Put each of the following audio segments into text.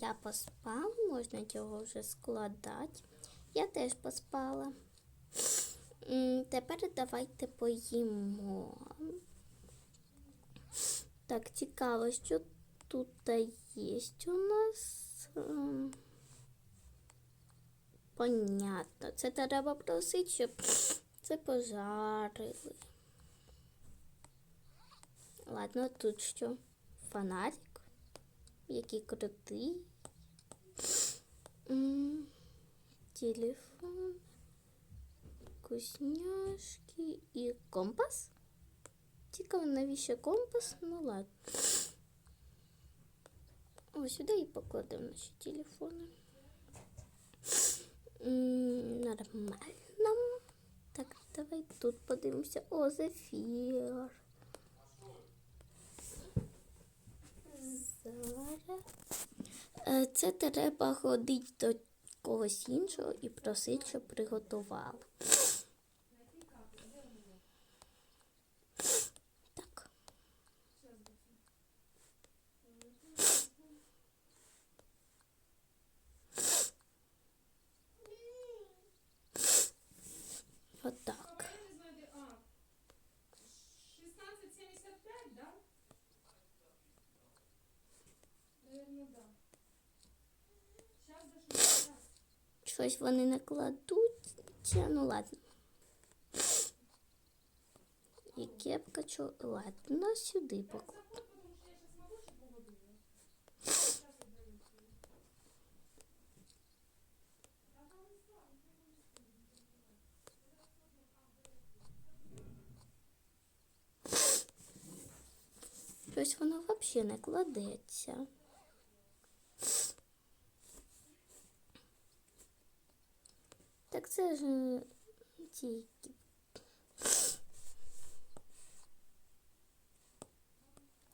я поспав, можна його вже складати. Я теж поспала. Тепер давайте поїмо. Так, цікаво, що тут є у нас. Ем, Понятно. Це треба просити, щоб це пожарили. Ладно, тут що? Фонарик? Який крутий. Телефон. Вкусняшки і компас. Цікаво, навіщо компас? Ну ладно. Ось сюди і покладемо наші телефони. Нормально. Так, давай тут подивимося. О, зефір. Зараз. Е, Це треба ходити до когось іншого і просити, щоб приготували. Так. Отак. Я не знаю, де. А. 1675, да? Наверно, да. Сейчас до 60. Щось вони накладуться. Ну ладно. І кепка чо. Ладно, сюди покладу. Щось воно взагалі не кладеться. Так це ж е, тільки.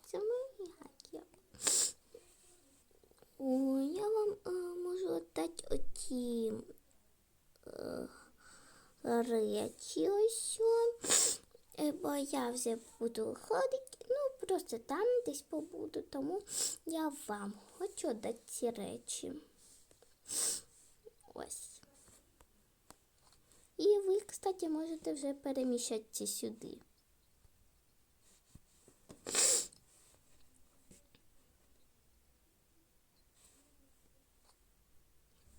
Це моя кепка. Ой, я вам е, можу дати оті е, речі ось. Бо я вже буду ходити, ну просто там десь побуду, тому я вам хочу дати ці речі. Ось. І ви, кстати, можете вже переміщатися сюди.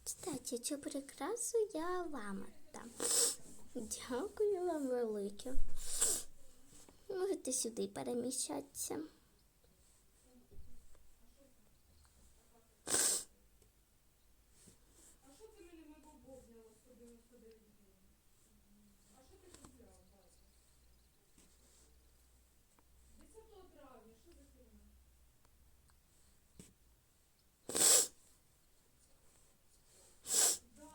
Кстати, цю прикрасу я вам віддам. Дякую вам велике. Можете сюди переміщатися. А що це мені мого Бог взяла 199 гривень? А що ти купляв, батя? 10 травня, що за фірма? Да.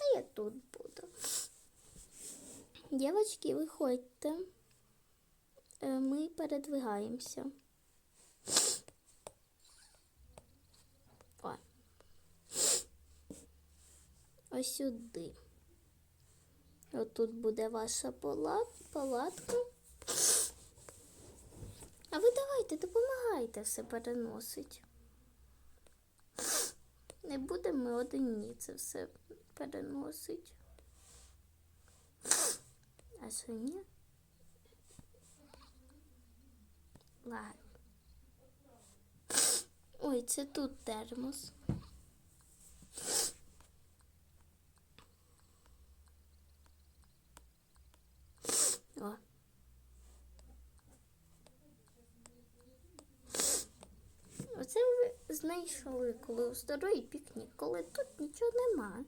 А я тут буду. Девочки, виходьте. Е, Ми передвигаємося. О. Ось сюди. Отут буде ваша палатка. А ви давайте, допомагайте все переносить. Не будемо ми одні це все переносить. А що ні? Ладно. Ой, це тут термос. О. Оце ви знайшли, коли у старий пікнік, коли тут нічого нема.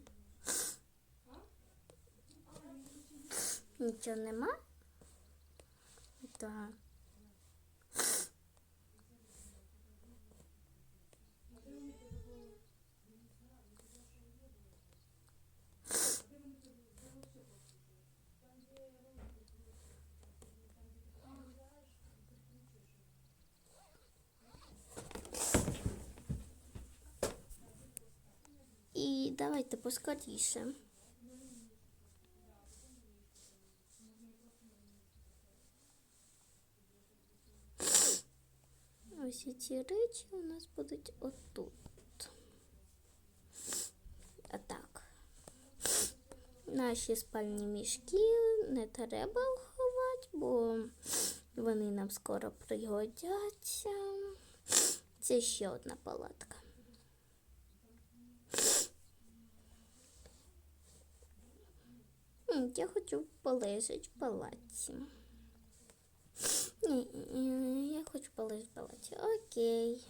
Нічого нема. Так. І давайте поскоріше. Ось ці речі у нас будуть отут. А так. Наші спальні мішки не треба ховати, бо вони нам скоро пригодяться. Це ще одна палатка. Я хочу полежати в палаці. Хочу в. Окей.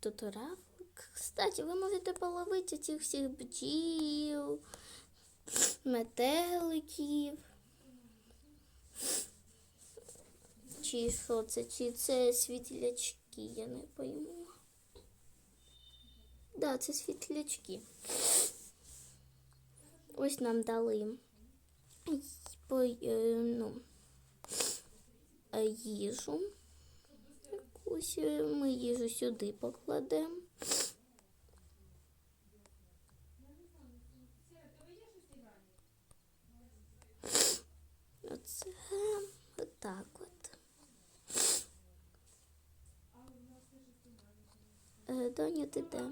Тут равлик. Кстати, ви можете половити цих всіх бджіл, метеликів. Чи що це? Чи це світлячки, я не пойму. Да, це світлячки. Ось нам дали й- е, ну, їжу. Якусь е, ми їжу сюди покладемо. Оце от. Е, Доня, ти де?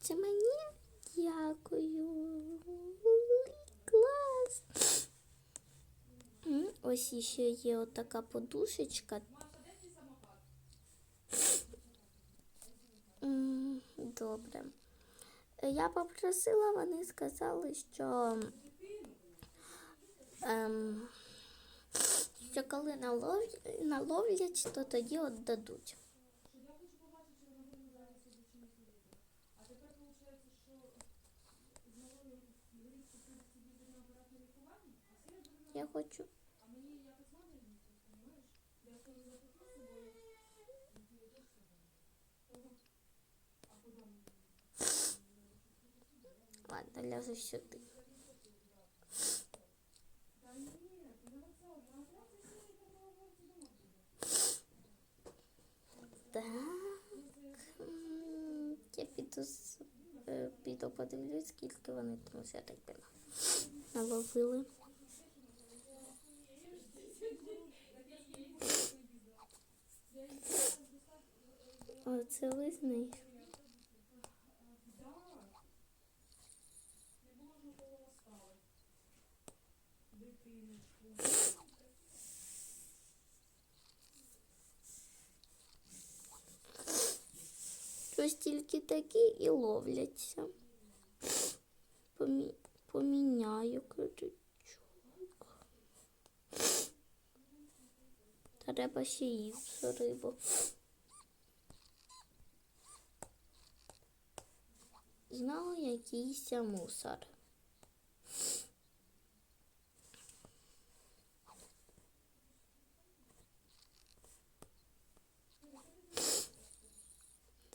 Це мені? Дякую. Ось ще є отака подушечка. Добре. Я попросила, вони сказали, що, ем, що коли налов- наловлять, то тоді от Що я хочу побачити, чи вона буде зараз сидить, чи не сидить. А тепер виходить, що з новою влітку прийдеться їздити на апаратне лікування, а сіра буде на Я хочу. А мені якось надо їздити, розумієш? Я коли запитаю з собою, і ти йдеш з собою. Ого. А куди мені? Ладно, ляжу сюди. Та ні, ти на вокзал, на вокзал ти сіра, і на вокзал дома буде. Так. Я піду, е, піду подивлюсь, скільки вони там риби наловили. О, це ви знайшли. Да. Не було ж нікого остави. Дитиночку. Ось тільки такі і ловляться. Помі... Поміняю крючок. Треба ще іншу рибу. Знову якийсь мусор.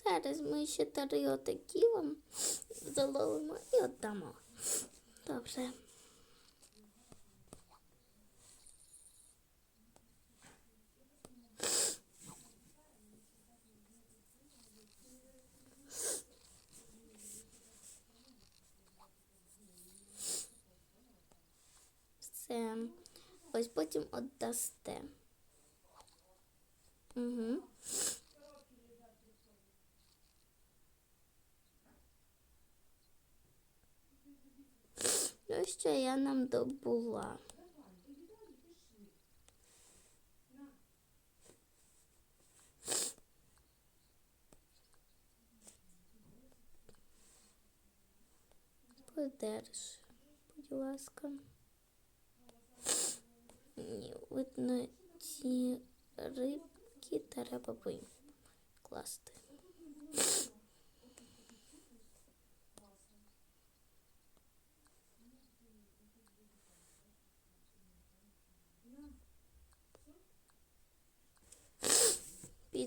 Зараз ми ще три отакі вам заловимо і віддамо. Добре. Все. Ось потім віддасте. Угу. Ось що я нам добула. Подерж, будь ласка. Видно, ці рибки треба би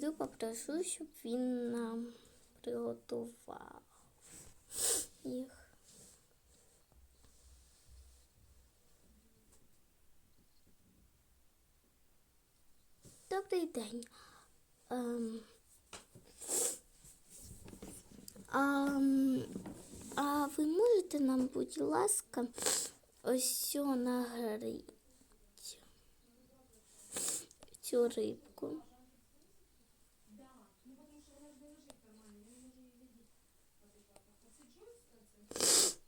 Піду попрошу, щоб він нам приготував їх. Добрий день. ем, а, а ви можете нам, будь ласка, ось цю нагрити цю рибку? Да. Ну, потому что вона ж не лежить нормально, я не можу її видіти в адекватно. Оце Джойс, це?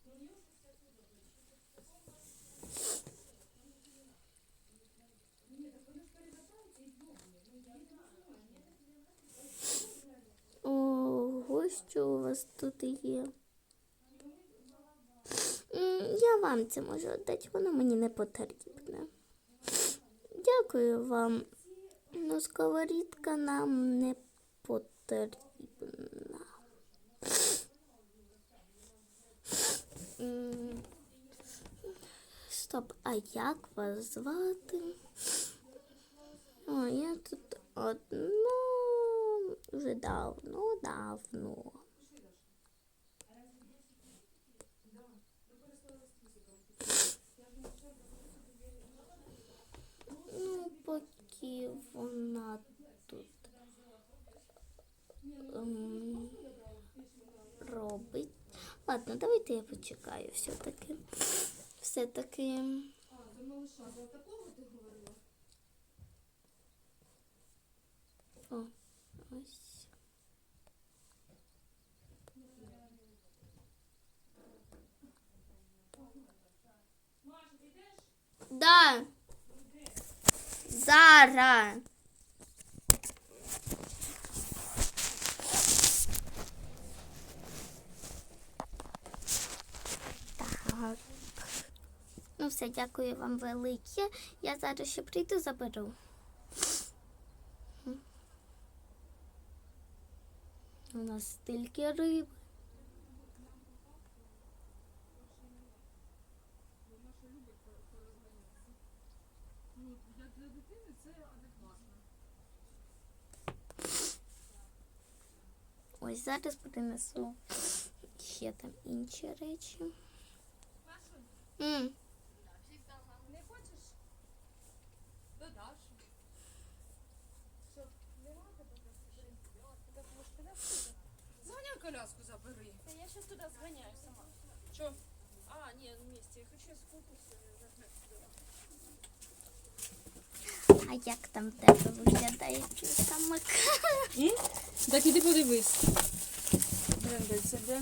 Ну, у нього щось таке добре. Ні, так воно ж перевертається і добре. Ну, я не знаю. Ого, вас тут є? Я вам це можу віддати, воно мені не потрібне. Дякую вам. Ну, сковорідка нам не потрібна. Стоп, а як вас звати? О, я тут одна вже давно, давно. Ну, поки вона тут ем, робить. Ладно, давайте я почекаю все-таки. Все-таки. О, ось. Да. Зара. Так. Ну все, дякую вам велике. Я зараз ще прийду, заберу. У нас стільки риби. Ну, як для дитини це адекватно. Ось зараз принесу ще там інші речі. М. Не хочеш? Додаш. Зганяй коляску забери. Да я сейчас туда сгоняю сама. Що? А, нет, вместе. Я хочу скупиться. А як там тебе виглядає? Так іди подивись. Бренда, це де?